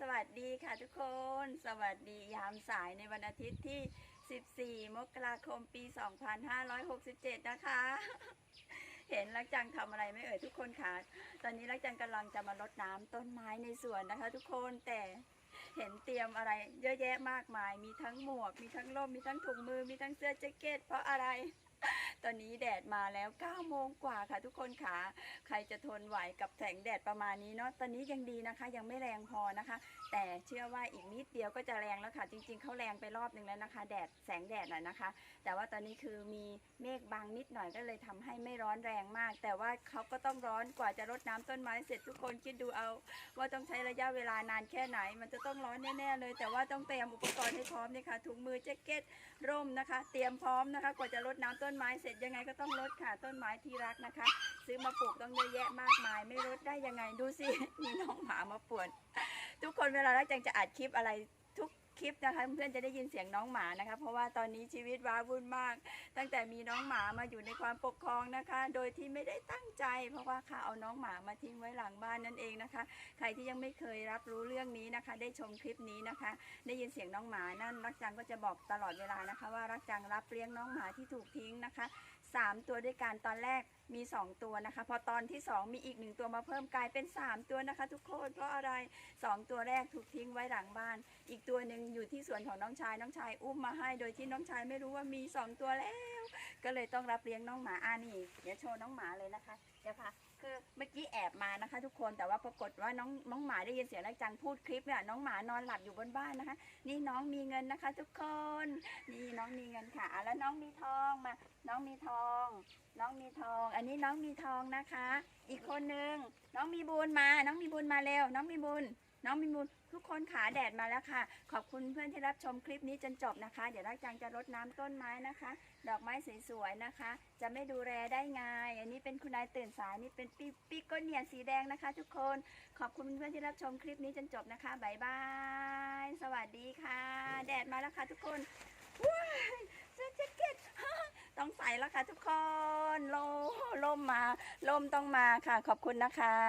สวัสดีค่ะทุกคน สวัสดียามสายในวันอาทิตย์ที่ 14 มกราคมปี 2567 นะคะ เห็นลักจังทำอะไรไม่เอ่ยทุกคนคะตอนนี้ลักจังกำลังจะมารดน้ำต้นไม้ในสวนนะคะ ทุกคนแต่เห็นเตรียมอะไรเยอะแยะมากมาย มีทั้งหมวก มีทั้งร่ม มีทั้งถุงมือ มีทั้งเสื้อแจ็คเก็ต เพราะอะไร ตอนนี้แดดมาแล้ว9โมงกว่าค่ะทุกคนค่ะใครจะทนไหวกับแสงแดดประมาณนี้เนาะตอนนี้ยังดีนะคะ ยังไม่แรงพอนะคะ แต่เชื่อว่าอีกนิดเดียวก็จะแรงแล้วค่ะ จริง ๆเขาแรงไปรอบนึงแล้วนะคะ แดดแสงแดดน่ะนะคะ แต่ว่าตอนนี้คือมีเมฆบางนิดหน่อยก็เลยทำให้ไม่ร้อนแรงมาก แต่ว่าเขาก็ต้องร้อนกว่าจะรดน้ำต้นไม้เสร็จทุกคนคิดดูเอาว่าต้องใช้ระยะเวลานานแค่ไหน มันจะต้องร้อนแน่ๆเลย แต่ว่าต้องเตรียมอุปกรณ์ให้พร้อมนี่ค่ะถุงมือแจ็คเก็ตร่มนะคะ เตรียมพร้อมนะคะ กว่าจะรดน้ำต้นไม้เสร็จยังไงก็ต้องลดค่ะ ต้นไม้ที่รักนะคะ ซื้อมาปลูกต้องเยอะแยะมากมาย ไม่ลดได้ยังไงดูสิมีน้องหมามาป่วน ทุกคนเวลารักจังจะอัดคลิปอะไรทุก คลิปนะคะเพื่อนๆจะได้ยินเสียงน้องหมานะคะ เพราะว่าตอนนี้ชีวิตว้าวุ่นมาก ตั้งแต่มีน้องหมามาอยู่ในความปกครองนะคะ โดยที่ไม่ได้ตั้งใจ เพราะว่าค่ะเอาน้องหมามาทิ้งไว้หลังบ้านนั่นเองนะคะ ใครที่ยังไม่เคยรับรู้เรื่องนี้นะคะ ได้ชมคลิปนี้นะคะ ได้ยินเสียงน้องหมานั่นรักจังก็จะบอกตลอดเวลานะคะ ว่ารักจังรับเลี้ยงน้องหมาที่ถูกทิ้งนะคะ สามตัวด้วยกันตอนแรกมีสองตัวนะคะ พอตอนที่สองมีอีกหนึ่งตัวมาเพิ่มกลายเป็นสามตัวนะคะ ทุกคนเพราะอะไรสองตัวแรกถูกทิ้งไว้หลังบ้าน อีกตัวหนึ่งอยู่ที่สวนของน้องชายน้องชายอุ้มมาให้ โดยที่น้องชายไม่รู้ว่ามีสองตัวแล้ว ก็เลยต้องรับเลี้ยงน้องหมาอ่านี่เดี๋ยวโชว์น้องหมาเลยนะคะเดี๋ยวค่ะคือเมื่อกี้แอบมานะคะ ทุกคนแต่ว่าปรากฏว่าน้องน้องหมาได้ยินเสียงนักจังพูดคลิปเนี่ยน้องหมานอนหลับอยู่บนบ้านนะคะ นี่น้องมีเงินนะคะ ทุกคนนี่น้องมีเงินค่ะแล้วน้องมีทองมา น้องมีทอง น้องมีทอง อันนี้น้องมีทองนะคะ อีกคนนึงน้องมีบุญมา น้องมีบุญมาเร็ว น้องมีบุญน้องมีบุญทุกคนขาแดดมาแล้วค่ะ ขอบคุณเพื่อนที่รับชมคลิปนี้จนจบนะคะ เดี๋ยวรักจังจะรดน้ำต้นไม้นะคะ ดอกไม้สวยๆนะคะ จะไม่ดูแลได้ไง เป็นคุณนายตื่นสายนี่เป็นปีปีโกเนียนสีแดงนะคะ ทุกคนขอบคุณเพื่อนที่รับชมคลิปนี้จนจบนะคะบายบายสวัสดีค่ะ แดดมาแล้วค่ะทุกคนว้ายเสื้อแจ็คเก็ตต้องใส่แล้วค่ะทุกคนลมลมมาลมต้องมาค่ะ ขอบคุณนะคะ